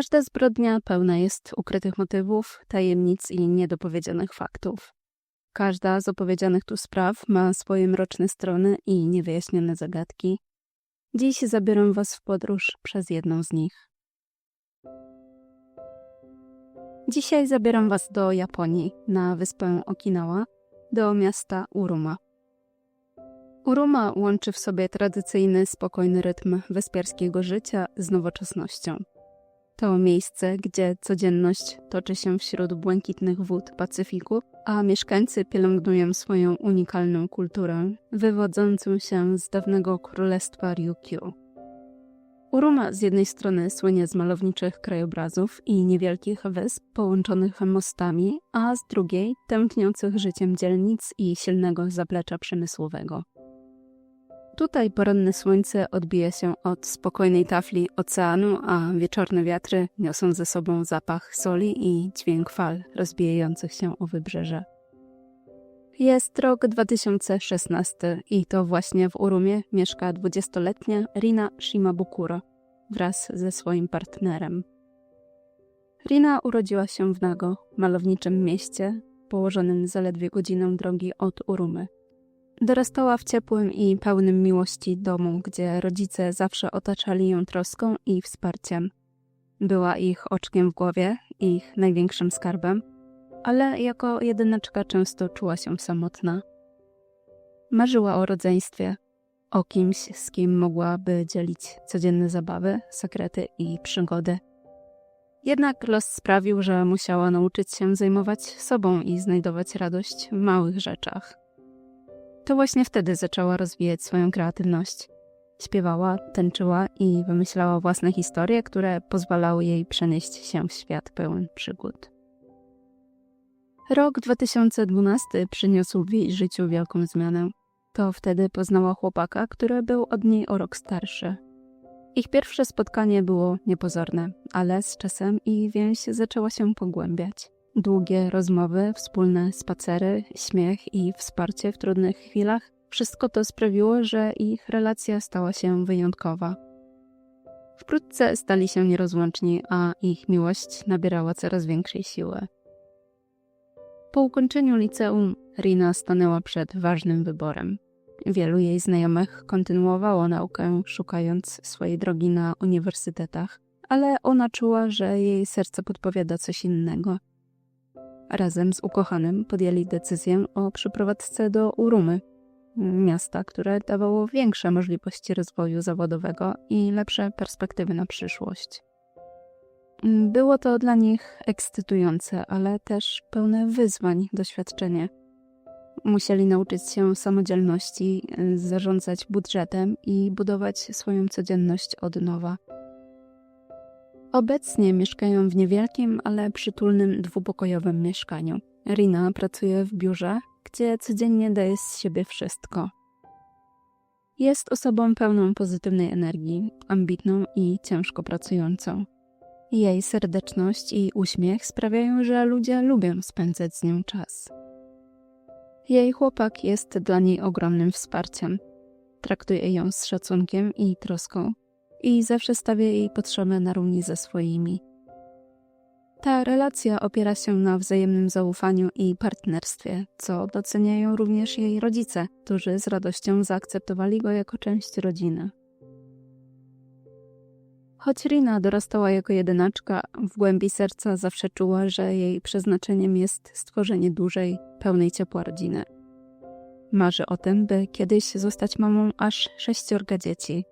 Każda zbrodnia pełna jest ukrytych motywów, tajemnic i niedopowiedzianych faktów. Każda z opowiedzianych tu spraw ma swoje mroczne strony i niewyjaśnione zagadki. Dziś zabiorę Was w podróż przez jedną z nich. Dzisiaj zabieram Was do Japonii, na wyspę Okinawa, do miasta Uruma. Uruma łączy w sobie tradycyjny, spokojny rytm wyspiarskiego życia z nowoczesnością. To miejsce, gdzie codzienność toczy się wśród błękitnych wód Pacyfiku, a mieszkańcy pielęgnują swoją unikalną kulturę, wywodzącą się z dawnego królestwa Ryukyu. Uruma z jednej strony słynie z malowniczych krajobrazów i niewielkich wysp połączonych mostami, a z drugiej tętniących życiem dzielnic i silnego zaplecza przemysłowego. Tutaj poranne słońce odbija się od spokojnej tafli oceanu, a wieczorne wiatry niosą ze sobą zapach soli i dźwięk fal rozbijających się o wybrzeże. Jest rok 2016 i to właśnie w Urumie mieszka 20-letnia Rina Shimabukuro wraz ze swoim partnerem. Rina urodziła się w Nago, malowniczym mieście położonym zaledwie godzinę drogi od Urumy. Dorastała w ciepłym i pełnym miłości domu, gdzie rodzice zawsze otaczali ją troską i wsparciem. Była ich oczkiem w głowie, ich największym skarbem, ale jako jedynaczka często czuła się samotna. Marzyła o rodzeństwie, o kimś, z kim mogłaby dzielić codzienne zabawy, sekrety i przygody. Jednak los sprawił, że musiała nauczyć się zajmować sobą i znajdować radość w małych rzeczach. To właśnie wtedy zaczęła rozwijać swoją kreatywność. Śpiewała, tańczyła i wymyślała własne historie, które pozwalały jej przenieść się w świat pełen przygód. Rok 2012 przyniósł w jej życiu wielką zmianę. To wtedy poznała chłopaka, który był od niej o rok starszy. Ich pierwsze spotkanie było niepozorne, ale z czasem ich więź zaczęła się pogłębiać. Długie rozmowy, wspólne spacery, śmiech i wsparcie w trudnych chwilach wszystko to sprawiło, że ich relacja stała się wyjątkowa. Wkrótce stali się nierozłączni, a ich miłość nabierała coraz większej siły. Po ukończeniu liceum Rina stanęła przed ważnym wyborem. Wielu jej znajomych kontynuowało naukę, szukając swojej drogi na uniwersytetach, ale ona czuła, że jej serce podpowiada coś innego – razem z ukochanym podjęli decyzję o przeprowadzce do Urumy, miasta, które dawało większe możliwości rozwoju zawodowego i lepsze perspektywy na przyszłość. Było to dla nich ekscytujące, ale też pełne wyzwań doświadczenie. Musieli nauczyć się samodzielności, zarządzać budżetem i budować swoją codzienność od nowa. Obecnie mieszkają w niewielkim, ale przytulnym dwupokojowym mieszkaniu. Rina pracuje w biurze, gdzie codziennie daje z siebie wszystko. Jest osobą pełną pozytywnej energii, ambitną i ciężko pracującą. Jej serdeczność i uśmiech sprawiają, że ludzie lubią spędzać z nią czas. Jej chłopak jest dla niej ogromnym wsparciem. Traktuje ją z szacunkiem i troską, i zawsze stawia jej potrzeby na równi ze swoimi. Ta relacja opiera się na wzajemnym zaufaniu i partnerstwie, co doceniają również jej rodzice, którzy z radością zaakceptowali go jako część rodziny. Choć Rina dorastała jako jedynaczka, w głębi serca zawsze czuła, że jej przeznaczeniem jest stworzenie dużej, pełnej ciepła rodziny. Marzy o tym, by kiedyś zostać mamą aż sześciorga dzieci,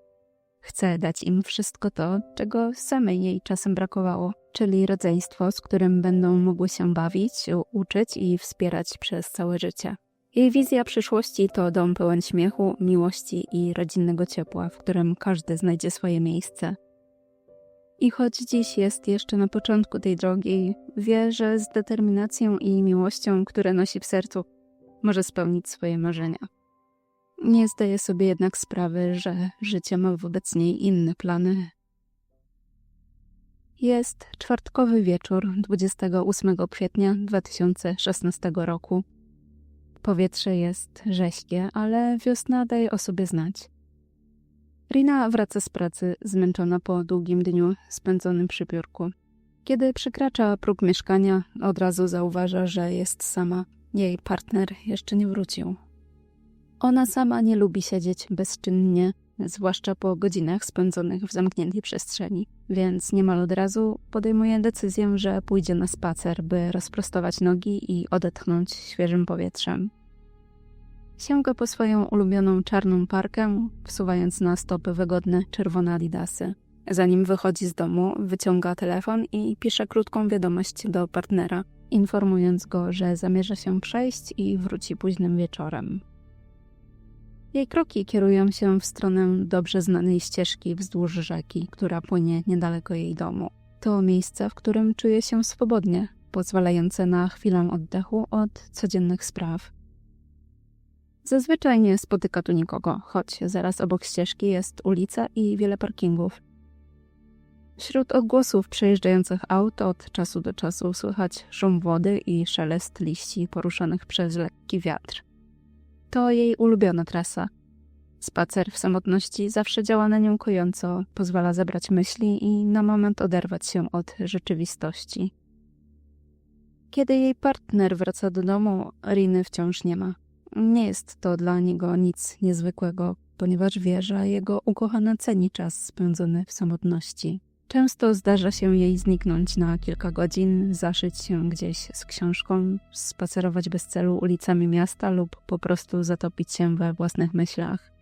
Chce dać im wszystko to, czego samej jej czasem brakowało, czyli rodzeństwo, z którym będą mogły się bawić, uczyć i wspierać przez całe życie. Jej wizja przyszłości to dom pełen śmiechu, miłości i rodzinnego ciepła, w którym każdy znajdzie swoje miejsce. I choć dziś jest jeszcze na początku tej drogi, wie, że z determinacją i miłością, które nosi w sercu, może spełnić swoje marzenia. Nie zdaje sobie jednak sprawy, że życie ma wobec niej inne plany. Jest czwartkowy wieczór 28 kwietnia 2016 roku. Powietrze jest rześkie, ale wiosna daje o sobie znać. Rina wraca z pracy, zmęczona po długim dniu spędzonym przy biurku. Kiedy przekracza próg mieszkania, od razu zauważa, że jest sama. Jej partner jeszcze nie wrócił. Ona sama nie lubi siedzieć bezczynnie, zwłaszcza po godzinach spędzonych w zamkniętej przestrzeni, więc niemal od razu podejmuje decyzję, że pójdzie na spacer, by rozprostować nogi i odetchnąć świeżym powietrzem. Sięga po swoją ulubioną czarną parkę, wsuwając na stopy wygodne czerwone adidasy. Zanim wychodzi z domu, wyciąga telefon i pisze krótką wiadomość do partnera, informując go, że zamierza się przejść i wróci późnym wieczorem. Jej kroki kierują się w stronę dobrze znanej ścieżki wzdłuż rzeki, która płynie niedaleko jej domu. To miejsce, w którym czuje się swobodnie, pozwalające na chwilę oddechu od codziennych spraw. Zazwyczaj nie spotyka tu nikogo, choć zaraz obok ścieżki jest ulica i wiele parkingów. Wśród odgłosów przejeżdżających aut od czasu do czasu słychać szum wody i szelest liści poruszanych przez lekki wiatr. To jej ulubiona trasa. Spacer w samotności zawsze działa na nią kojąco, pozwala zebrać myśli i na moment oderwać się od rzeczywistości. Kiedy jej partner wraca do domu, Riny wciąż nie ma. Nie jest to dla niego nic niezwykłego, ponieważ wie, że jego ukochana ceni czas spędzony w samotności. Często zdarza się jej zniknąć na kilka godzin, zaszyć się gdzieś z książką, spacerować bez celu ulicami miasta lub po prostu zatopić się we własnych myślach.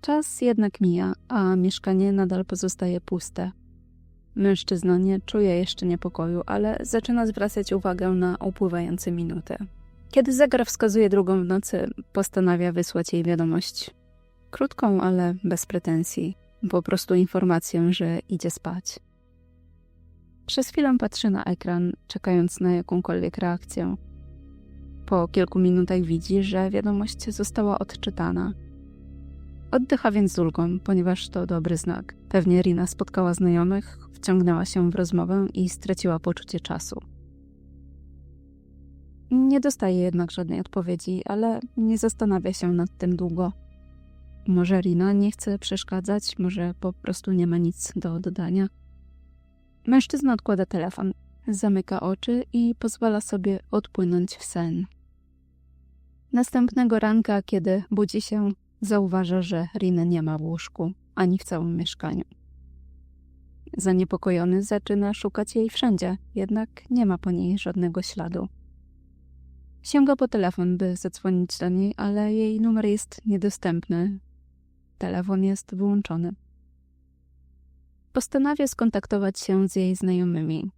Czas jednak mija, a mieszkanie nadal pozostaje puste. Mężczyzna nie czuje jeszcze niepokoju, ale zaczyna zwracać uwagę na upływające minuty. Kiedy zegar wskazuje drugą w nocy, postanawia wysłać jej wiadomość. Krótką, ale bez pretensji po prostu informację, że idzie spać. Przez chwilę patrzy na ekran, czekając na jakąkolwiek reakcję. Po kilku minutach widzi, że wiadomość została odczytana. Oddycha więc z ulgą, ponieważ to dobry znak. Pewnie Rina spotkała znajomych, wciągnęła się w rozmowę i straciła poczucie czasu. Nie dostaje jednak żadnej odpowiedzi, ale nie zastanawia się nad tym długo. Może Rina nie chce przeszkadzać, może po prostu nie ma nic do dodania. Mężczyzna odkłada telefon, zamyka oczy i pozwala sobie odpłynąć w sen. Następnego ranka, kiedy budzi się, zauważa, że Riny nie ma w łóżku ani w całym mieszkaniu. Zaniepokojony zaczyna szukać jej wszędzie, jednak nie ma po niej żadnego śladu. Sięga po telefon, by zadzwonić do niej, ale jej numer jest niedostępny, telefon jest wyłączony. Postanawia skontaktować się z jej znajomymi,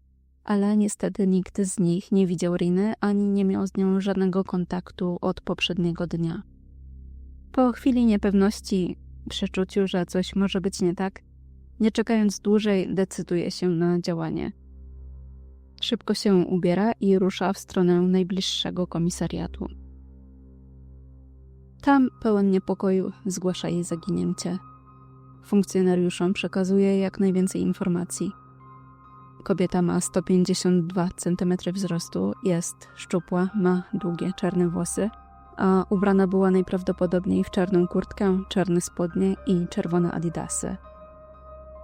ale niestety nikt z nich nie widział Riny ani nie miał z nią żadnego kontaktu od poprzedniego dnia. Po chwili niepewności, przeczuciu, że coś może być nie tak, nie czekając dłużej, decyduje się na działanie. Szybko się ubiera i rusza w stronę najbliższego komisariatu. Tam, pełen niepokoju, zgłasza jej zaginięcie. Funkcjonariuszom przekazuje jak najwięcej informacji. Kobieta ma 152 cm wzrostu, jest szczupła, ma długie czarne włosy, a ubrana była najprawdopodobniej w czarną kurtkę, czarne spodnie i czerwone adidasy.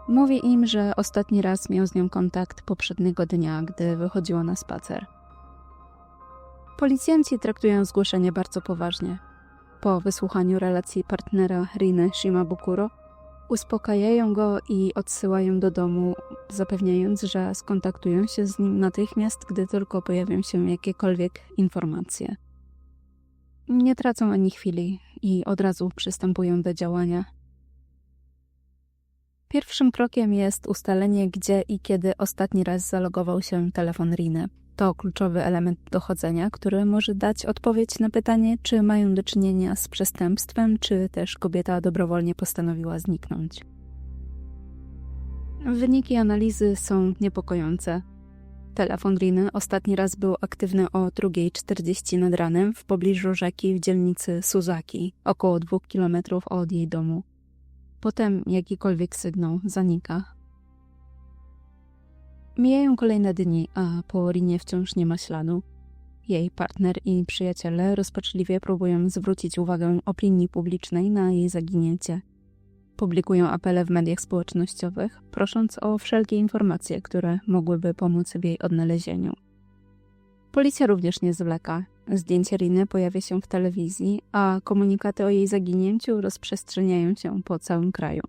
Mówi im, że ostatni raz miał z nią kontakt poprzedniego dnia, gdy wychodziła na spacer. Policjanci traktują zgłoszenie bardzo poważnie. Po wysłuchaniu relacji partnera Riny Shimabukuro uspokajają go i odsyłają do domu, zapewniając, że skontaktują się z nim natychmiast, gdy tylko pojawią się jakiekolwiek informacje. Nie tracą ani chwili i od razu przystępują do działania. Pierwszym krokiem jest ustalenie, gdzie i kiedy ostatni raz zalogował się telefon Riny. To kluczowy element dochodzenia, który może dać odpowiedź na pytanie, czy mają do czynienia z przestępstwem, czy też kobieta dobrowolnie postanowiła zniknąć. Wyniki analizy są niepokojące. Telefon Riny ostatni raz był aktywny o 2.40 nad ranem w pobliżu rzeki w dzielnicy Suzaki, około 2 km od jej domu. Potem jakikolwiek sygnał zanika. Mijają kolejne dni, a po Rinie wciąż nie ma śladu. jej partner i przyjaciele rozpaczliwie próbują zwrócić uwagę opinii publicznej na jej zaginięcie. Publikują apele w mediach społecznościowych, prosząc o wszelkie informacje, które mogłyby pomóc w jej odnalezieniu. Policja również nie zwleka. Zdjęcie Riny pojawia się w telewizji, a komunikaty o jej zaginięciu rozprzestrzeniają się po całym kraju.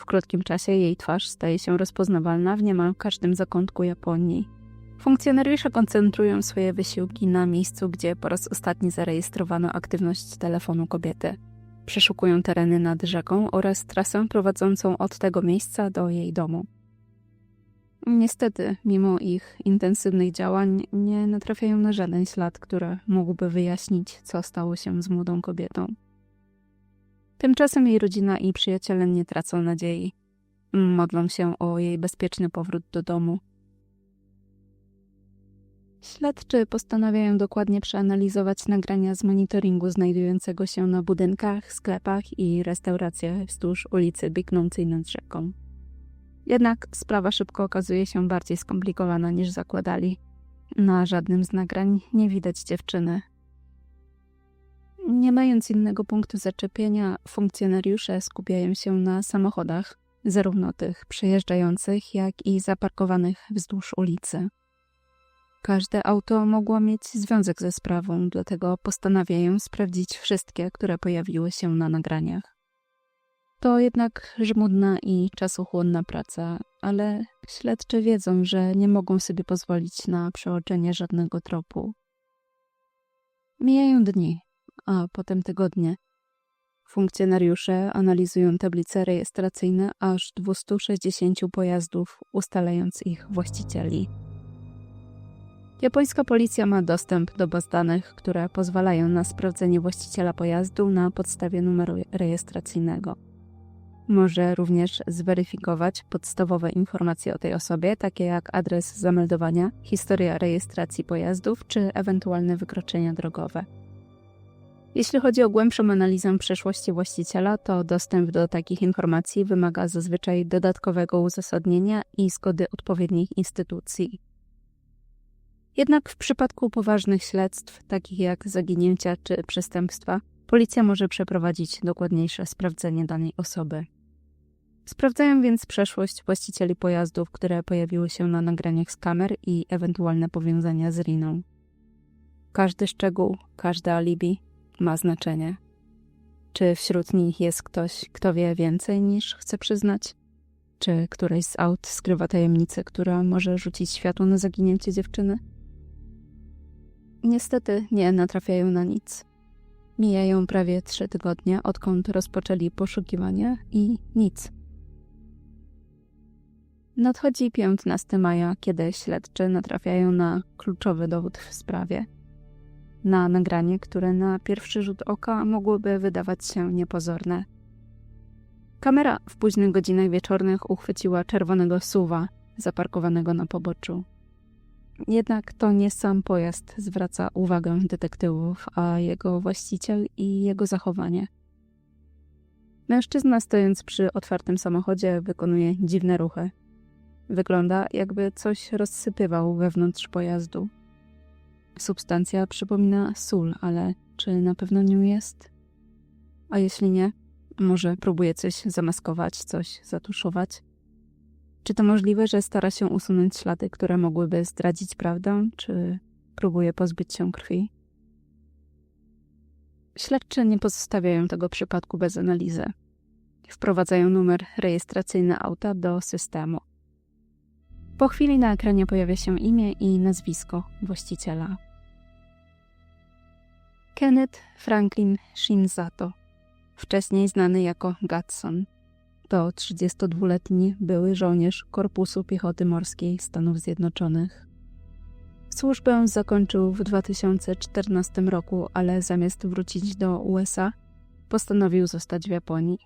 W krótkim czasie jej twarz staje się rozpoznawalna w niemal każdym zakątku Japonii. Funkcjonariusze koncentrują swoje wysiłki na miejscu, gdzie po raz ostatni zarejestrowano aktywność telefonu kobiety. Przeszukują tereny nad rzeką oraz trasę prowadzącą od tego miejsca do jej domu. Niestety, mimo ich intensywnych działań, nie natrafiają na żaden ślad, który mógłby wyjaśnić, co stało się z młodą kobietą. Tymczasem jej rodzina i przyjaciele nie tracą nadziei. Modlą się o jej bezpieczny powrót do domu. Śledczy postanawiają dokładnie przeanalizować nagrania z monitoringu znajdującego się na budynkach, sklepach i restauracjach wzdłuż ulicy biegnącej nad rzeką. Jednak sprawa szybko okazuje się bardziej skomplikowana niż zakładali. Na żadnym z nagrań nie widać dziewczyny. Nie mając innego punktu zaczepienia, funkcjonariusze skupiają się na samochodach, zarówno tych przejeżdżających, jak i zaparkowanych wzdłuż ulicy. Każde auto mogło mieć związek ze sprawą, dlatego postanawiają sprawdzić wszystkie, które pojawiły się na nagraniach. To jednak żmudna i czasochłonna praca, ale śledczy wiedzą, że nie mogą sobie pozwolić na przeoczenie żadnego tropu. Mijają dni, a potem tygodnie. Funkcjonariusze analizują tablice rejestracyjne aż 260 pojazdów, ustalając ich właścicieli. Japońska policja ma dostęp do baz danych, które pozwalają na sprawdzenie właściciela pojazdu na podstawie numeru rejestracyjnego. Może również zweryfikować podstawowe informacje o tej osobie, takie jak adres zameldowania, historia rejestracji pojazdów czy ewentualne wykroczenia drogowe. Jeśli chodzi o głębszą analizę przeszłości właściciela, to dostęp do takich informacji wymaga zazwyczaj dodatkowego uzasadnienia i zgody odpowiednich instytucji. Jednak w przypadku poważnych śledztw, takich jak zaginięcia czy przestępstwa, policja może przeprowadzić dokładniejsze sprawdzenie danej osoby. Sprawdzają więc przeszłość właścicieli pojazdów, które pojawiły się na nagraniach z kamer i ewentualne powiązania z Riną. Każdy szczegół, każde alibi ma znaczenie. Czy wśród nich jest ktoś, kto wie więcej niż chce przyznać? Czy któreś z aut skrywa tajemnicę, która może rzucić światło na zaginięcie dziewczyny? Niestety nie natrafiają na nic. Mijają prawie trzy tygodnie, odkąd rozpoczęli poszukiwania i nic. Nadchodzi 15 maja, kiedy śledczy natrafiają na kluczowy dowód w sprawie. Na nagranie, które na pierwszy rzut oka mogłoby wydawać się niepozorne. Kamera w późnych godzinach wieczornych uchwyciła czerwonego suwa zaparkowanego na poboczu. Jednak to nie sam pojazd zwraca uwagę detektywów, a jego właściciel i jego zachowanie. Mężczyzna stojąc przy otwartym samochodzie wykonuje dziwne ruchy. Wygląda, jakby coś rozsypywał wewnątrz pojazdu. Substancja przypomina sól, ale czy na pewno nią jest? A jeśli nie, może próbuje coś zamaskować, coś zatuszować? Czy to możliwe, że stara się usunąć ślady, które mogłyby zdradzić prawdę, czy próbuje pozbyć się krwi? Śledczy nie pozostawiają tego przypadku bez analizy. Wprowadzają numer rejestracyjny auta do systemu. Po chwili na ekranie pojawia się imię i nazwisko właściciela. Kenneth Franklin Shinzato, wcześniej znany jako Gatson. To 32-letni były żołnierz Korpusu Piechoty Morskiej Stanów Zjednoczonych. Służbę zakończył w 2014 roku, ale zamiast wrócić do USA, postanowił zostać w Japonii.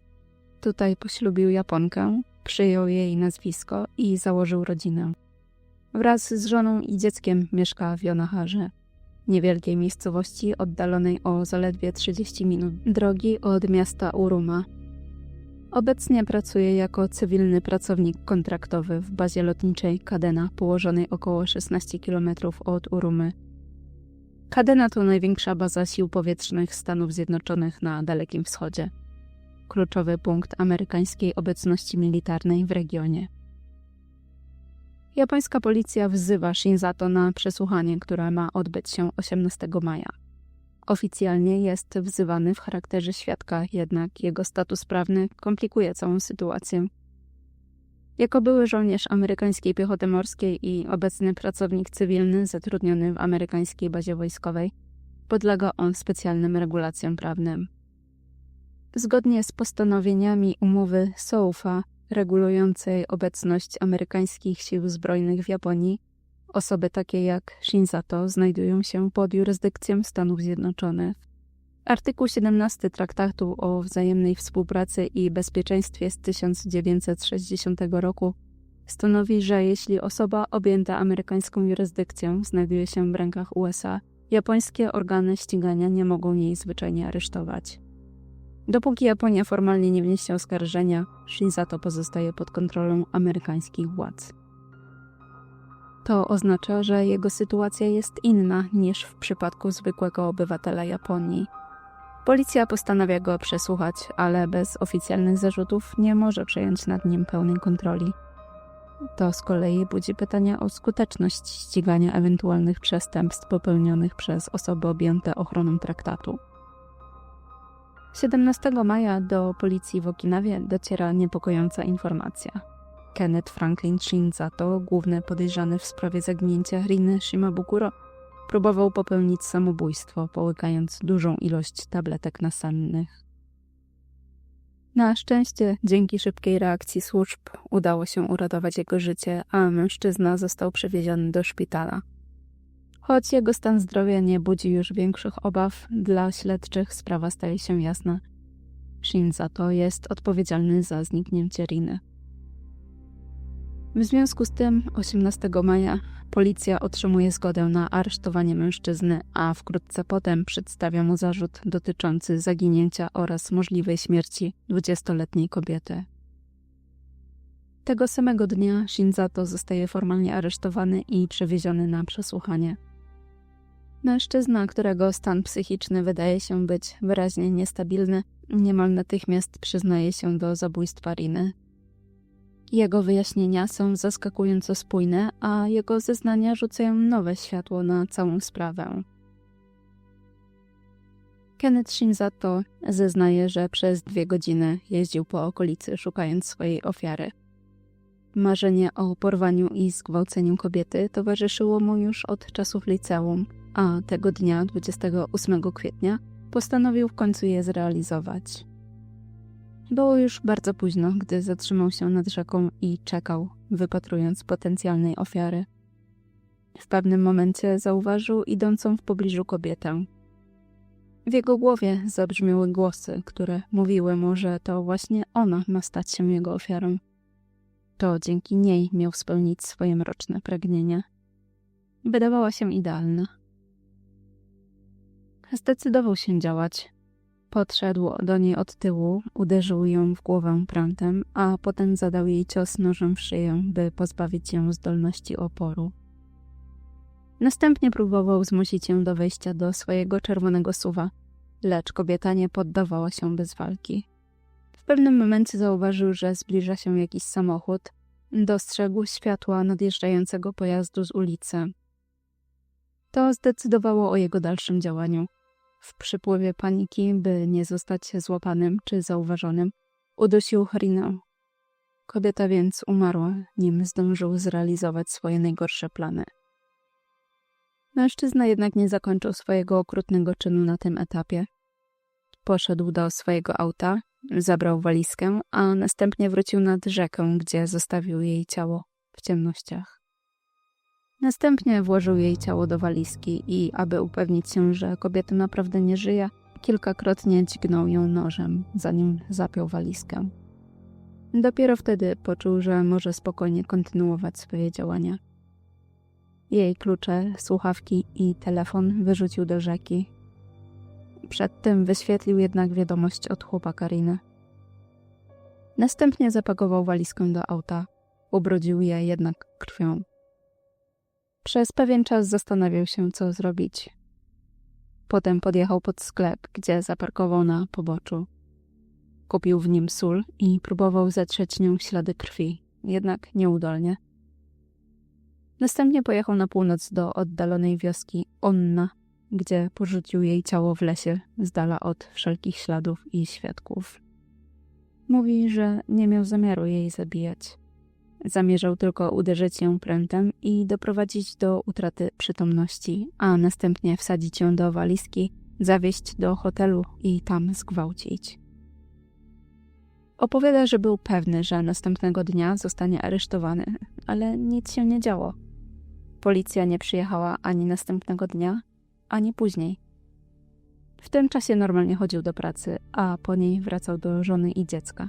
Tutaj poślubił Japonkę, przyjął jej nazwisko i założył rodzinę. Wraz z żoną i dzieckiem mieszka w Jonaharze, niewielkiej miejscowości oddalonej o zaledwie 30 minut drogi od miasta Uruma. Obecnie pracuje jako cywilny pracownik kontraktowy w bazie lotniczej Kadena, położonej około 16 km od Urumy. Kadena to największa baza sił powietrznych Stanów Zjednoczonych na Dalekim Wschodzie. Kluczowy punkt amerykańskiej obecności militarnej w regionie. Japońska policja wzywa Shinzato na przesłuchanie, które ma odbyć się 18 maja. Oficjalnie jest wzywany w charakterze świadka, jednak jego status prawny komplikuje całą sytuację. Jako były żołnierz amerykańskiej piechoty morskiej i obecny pracownik cywilny zatrudniony w amerykańskiej bazie wojskowej, podlega on specjalnym regulacjom prawnym. Zgodnie z postanowieniami umowy SOFA regulującej obecność amerykańskich sił zbrojnych w Japonii, osoby takie jak Shinzato znajdują się pod jurysdykcją Stanów Zjednoczonych. Artykuł 17 Traktatu o wzajemnej współpracy i bezpieczeństwie z 1960 roku stanowi, że jeśli osoba objęta amerykańską jurysdykcją znajduje się w rękach USA, japońskie organy ścigania nie mogą jej zwyczajnie aresztować. Dopóki Japonia formalnie nie wniesie oskarżenia, Shinzato pozostaje pod kontrolą amerykańskich władz. To oznacza, że jego sytuacja jest inna niż w przypadku zwykłego obywatela Japonii. Policja postanawia go przesłuchać, ale bez oficjalnych zarzutów nie może przejąć nad nim pełnej kontroli. To z kolei budzi pytania o skuteczność ścigania ewentualnych przestępstw popełnionych przez osoby objęte ochroną traktatu. 17 maja do policji w Okinawie dociera niepokojąca informacja. Kenneth Franklin Shinzato, główny podejrzany w sprawie zaginięcia Riny Shimabukuro, próbował popełnić samobójstwo, połykając dużą ilość tabletek nasennych. Na szczęście, dzięki szybkiej reakcji służb, udało się uratować jego życie, a mężczyzna został przewieziony do szpitala. Choć jego stan zdrowia nie budzi już większych obaw, dla śledczych sprawa staje się jasna. Shinzato jest odpowiedzialny za zniknięcie Riny. W związku z tym 18 maja policja otrzymuje zgodę na aresztowanie mężczyzny, a wkrótce potem przedstawia mu zarzut dotyczący zaginięcia oraz możliwej śmierci 20-letniej kobiety. Tego samego dnia Shinzato zostaje formalnie aresztowany i przewieziony na przesłuchanie. Mężczyzna, którego stan psychiczny wydaje się być wyraźnie niestabilny, niemal natychmiast przyznaje się do zabójstwa Riny. Jego wyjaśnienia są zaskakująco spójne, a jego zeznania rzucają nowe światło na całą sprawę. Kenneth Shinzato zeznaje, że przez dwie godziny jeździł po okolicy szukając swojej ofiary. Marzenie o porwaniu i zgwałceniu kobiety towarzyszyło mu już od czasów liceum – a tego dnia, 28 kwietnia, postanowił w końcu je zrealizować. Było już bardzo późno, gdy zatrzymał się nad rzeką i czekał, wypatrując potencjalnej ofiary. W pewnym momencie zauważył idącą w pobliżu kobietę. W jego głowie zabrzmiały głosy, które mówiły mu, że to właśnie ona ma stać się jego ofiarą. To dzięki niej miał spełnić swoje mroczne pragnienie. Wydawała się idealna. Zdecydował się działać. Podszedł do niej od tyłu, uderzył ją w głowę prątem, a potem zadał jej cios nożem w szyję, by pozbawić ją zdolności oporu. Następnie próbował zmusić ją do wejścia do swojego czerwonego suwa, lecz kobieta nie poddawała się bez walki. W pewnym momencie zauważył, że zbliża się jakiś samochód. Dostrzegł światła nadjeżdżającego pojazdu z ulicy. To zdecydowało o jego dalszym działaniu. W przypływie paniki, by nie zostać złapanym czy zauważonym, udusił Harinę. Kobieta więc umarła, nim zdążył zrealizować swoje najgorsze plany. Mężczyzna jednak nie zakończył swojego okrutnego czynu na tym etapie. Poszedł do swojego auta, zabrał walizkę, a następnie wrócił nad rzekę, gdzie zostawił jej ciało w ciemnościach. Następnie włożył jej ciało do walizki i, aby upewnić się, że kobieta naprawdę nie żyje, kilkakrotnie dźgnął ją nożem, zanim zapiął walizkę. Dopiero wtedy poczuł, że może spokojnie kontynuować swoje działania. Jej klucze, słuchawki i telefon wyrzucił do rzeki. Przedtem wyświetlił jednak wiadomość od chłopaka Riny. Następnie zapakował walizkę do auta, ubrudził je jednak krwią. Przez pewien czas zastanawiał się, co zrobić. Potem podjechał pod sklep, gdzie zaparkował na poboczu. Kupił w nim sól i próbował zetrzeć nią ślady krwi, jednak nieudolnie. Następnie pojechał na północ do oddalonej wioski Onna, gdzie porzucił jej ciało w lesie, z dala od wszelkich śladów i świadków. Mówi, że nie miał zamiaru jej zabijać. Zamierzał tylko uderzyć ją prętem i doprowadzić do utraty przytomności, a następnie wsadzić ją do walizki, zawieźć do hotelu i tam zgwałcić. Opowiada, że był pewny, że następnego dnia zostanie aresztowany, ale nic się nie działo. Policja nie przyjechała ani następnego dnia, ani później. W tym czasie normalnie chodził do pracy, a po niej wracał do żony i dziecka.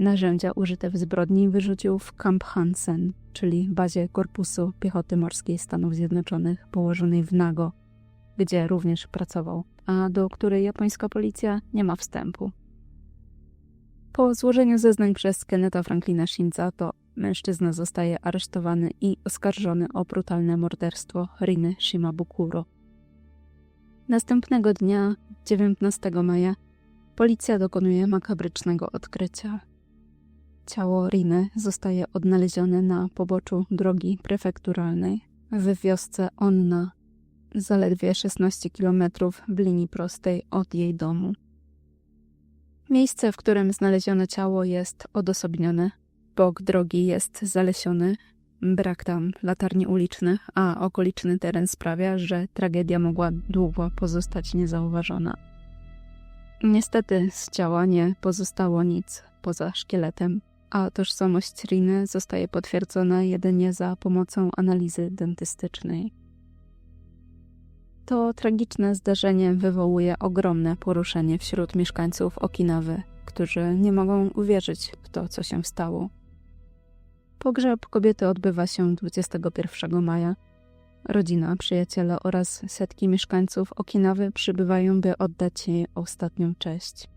Narzędzia użyte w zbrodni wyrzucił w Camp Hansen, czyli bazie Korpusu Piechoty Morskiej Stanów Zjednoczonych położonej w Nago, gdzie również pracował, a do której japońska policja nie ma wstępu. Po złożeniu zeznań przez Kenneta Franklina Shinza to mężczyzna zostaje aresztowany i oskarżony o brutalne morderstwo Riny Shimabukuro. Następnego dnia, 19 maja, policja dokonuje makabrycznego odkrycia. Ciało Riny zostaje odnalezione na poboczu drogi prefekturalnej w wiosce Onna, zaledwie 16 km w linii prostej od jej domu. Miejsce, w którym znaleziono ciało, jest odosobnione. Bok drogi jest zalesiony, brak tam latarni ulicznych, a okoliczny teren sprawia, że tragedia mogła długo pozostać niezauważona. Niestety z ciała nie pozostało nic poza szkieletem, a tożsamość Riny zostaje potwierdzona jedynie za pomocą analizy dentystycznej. To tragiczne zdarzenie wywołuje ogromne poruszenie wśród mieszkańców Okinawy, którzy nie mogą uwierzyć w to, co się stało. Pogrzeb kobiety odbywa się 21 maja. Rodzina, przyjaciele oraz setki mieszkańców Okinawy przybywają, by oddać jej ostatnią cześć.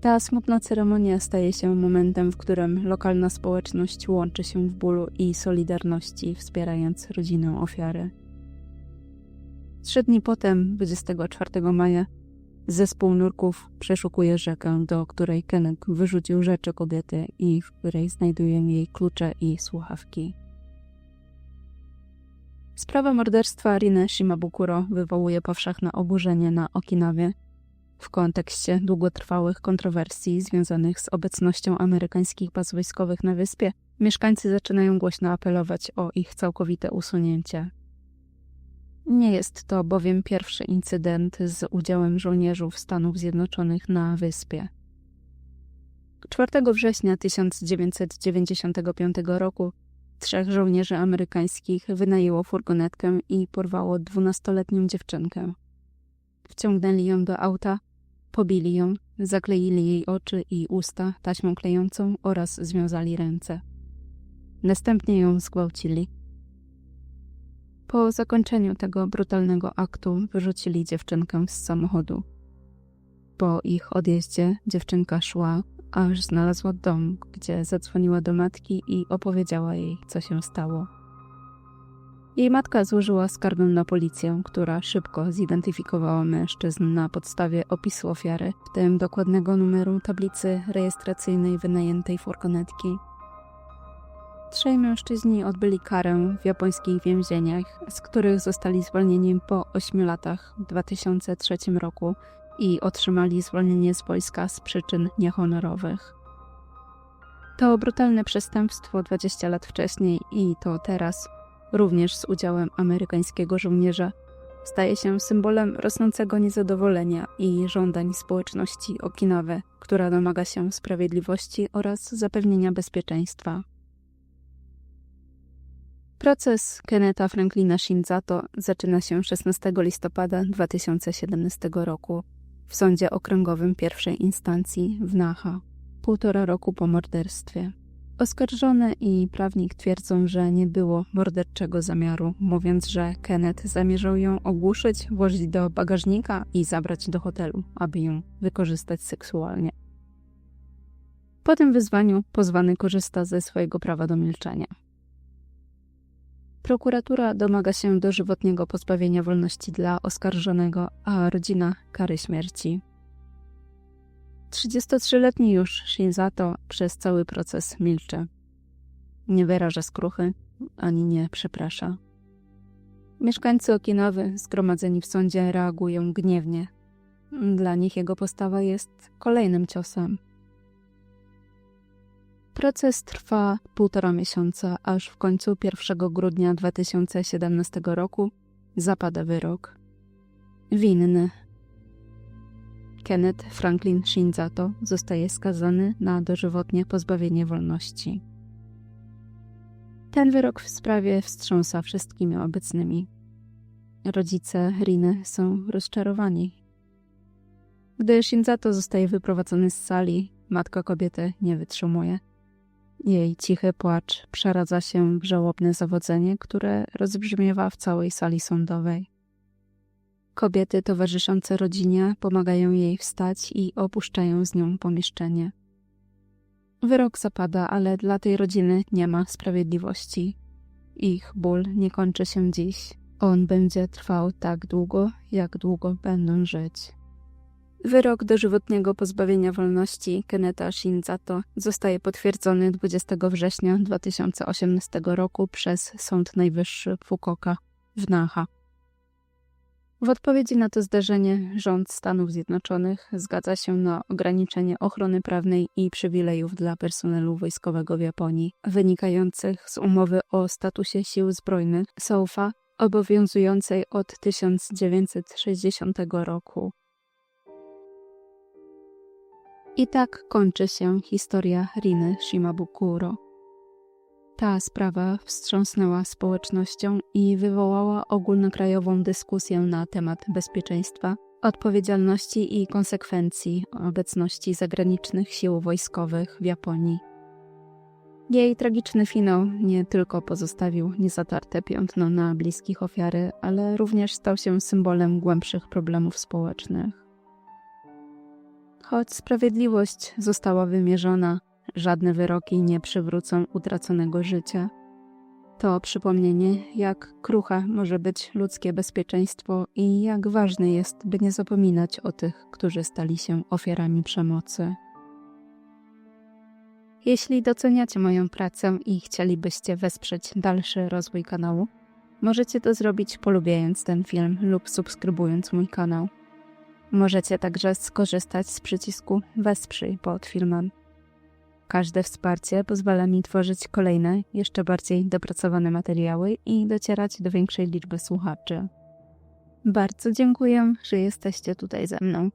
Ta smutna ceremonia staje się momentem, w którym lokalna społeczność łączy się w bólu i solidarności, wspierając rodzinę ofiary. Trzy dni potem, 24 maja, zespół nurków przeszukuje rzekę, do której Kenek wyrzucił rzeczy kobiety i w której znajdują jej klucze i słuchawki. Sprawa morderstwa Riny Shimabukuro wywołuje powszechne oburzenie na Okinawie w kontekście długotrwałych kontrowersji związanych z obecnością amerykańskich baz wojskowych na wyspie. Mieszkańcy zaczynają głośno apelować o ich całkowite usunięcie. Nie jest to bowiem pierwszy incydent z udziałem żołnierzów Stanów Zjednoczonych na wyspie. 4 września 1995 roku trzech żołnierzy amerykańskich wynajęło furgonetkę i porwało dwunastoletnią dziewczynkę. Wciągnęli ją do auta, pobili ją, zakleili jej oczy i usta taśmą klejącą oraz związali ręce. Następnie ją zgwałcili. Po zakończeniu tego brutalnego aktu wyrzucili dziewczynkę z samochodu. Po ich odjeździe dziewczynka szła, aż znalazła dom, gdzie zadzwoniła do matki i opowiedziała jej, co się stało. Jej matka złożyła skargę na policję, która szybko zidentyfikowała mężczyzn na podstawie opisu ofiary, w tym dokładnego numeru tablicy rejestracyjnej wynajętej furgonetki Trzej mężczyźni odbyli karę w japońskich więzieniach, z których zostali zwolnieni po 8 latach w 2003 roku i otrzymali zwolnienie z wojska z przyczyn niehonorowych. To brutalne przestępstwo 20 lat wcześniej i to teraz, również z udziałem amerykańskiego żołnierza, staje się symbolem rosnącego niezadowolenia i żądań społeczności Okinawy, która domaga się sprawiedliwości oraz zapewnienia bezpieczeństwa. Proces Kenneta Franklina Shinzato zaczyna się 16 listopada 2017 roku w Sądzie Okręgowym pierwszej instancji w Naha, półtora roku po morderstwie. Oskarżony i prawnik twierdzą, że nie było morderczego zamiaru, mówiąc, że Kenneth zamierzał ją ogłuszyć, włożyć do bagażnika i zabrać do hotelu, aby ją wykorzystać seksualnie. Po tym wyzwaniu pozwany korzysta ze swojego prawa do milczenia. Prokuratura domaga się dożywotniego pozbawienia wolności dla oskarżonego, a rodzina kary śmierci. 33-letni już Shinzato przez cały proces milczy. Nie wyraża skruchy, ani nie przeprasza. Mieszkańcy Okinawy zgromadzeni w sądzie reagują gniewnie. Dla nich jego postawa jest kolejnym ciosem. Proces trwa półtora miesiąca, aż w końcu 1 grudnia 2017 roku zapada wyrok. Winny. Kenneth Franklin Shinzato zostaje skazany na dożywotnie pozbawienie wolności. Ten wyrok w sprawie wstrząsa wszystkimi obecnymi. Rodzice Riny są rozczarowani. Gdy Shinzato zostaje wyprowadzony z sali, matka kobiety nie wytrzymuje. Jej cichy płacz przeradza się w żałobne zawodzenie, które rozbrzmiewa w całej sali sądowej. Kobiety towarzyszące rodzinie pomagają jej wstać i opuszczają z nią pomieszczenie. Wyrok zapada, ale dla tej rodziny nie ma sprawiedliwości. Ich ból nie kończy się dziś. On będzie trwał tak długo, jak długo będą żyć. Wyrok dożywotniego pozbawienia wolności Keneta Shinzato zostaje potwierdzony 20 września 2018 roku przez Sąd Najwyższy Fukuoka w Naha. W odpowiedzi na to zdarzenie rząd Stanów Zjednoczonych zgadza się na ograniczenie ochrony prawnej i przywilejów dla personelu wojskowego w Japonii, wynikających z umowy o statusie sił zbrojnych SOFA, obowiązującej od 1960 roku. I tak kończy się historia Riny Shimabukuro. Ta sprawa wstrząsnęła społecznością i wywołała ogólnokrajową dyskusję na temat bezpieczeństwa, odpowiedzialności i konsekwencji obecności zagranicznych sił wojskowych w Japonii. Jej tragiczny finał nie tylko pozostawił niezatarte piętno na bliskich ofiary, ale również stał się symbolem głębszych problemów społecznych. Choć sprawiedliwość została wymierzona, żadne wyroki nie przywrócą utraconego życia. To przypomnienie, jak kruche może być ludzkie bezpieczeństwo i jak ważne jest, by nie zapominać o tych, którzy stali się ofiarami przemocy. Jeśli doceniacie moją pracę i chcielibyście wesprzeć dalszy rozwój kanału, możecie to zrobić polubiając ten film lub subskrybując mój kanał. Możecie także skorzystać z przycisku Wesprzyj pod filmem. Każde wsparcie pozwala mi tworzyć kolejne, jeszcze bardziej dopracowane materiały i docierać do większej liczby słuchaczy. Bardzo dziękuję, że jesteście tutaj ze mną.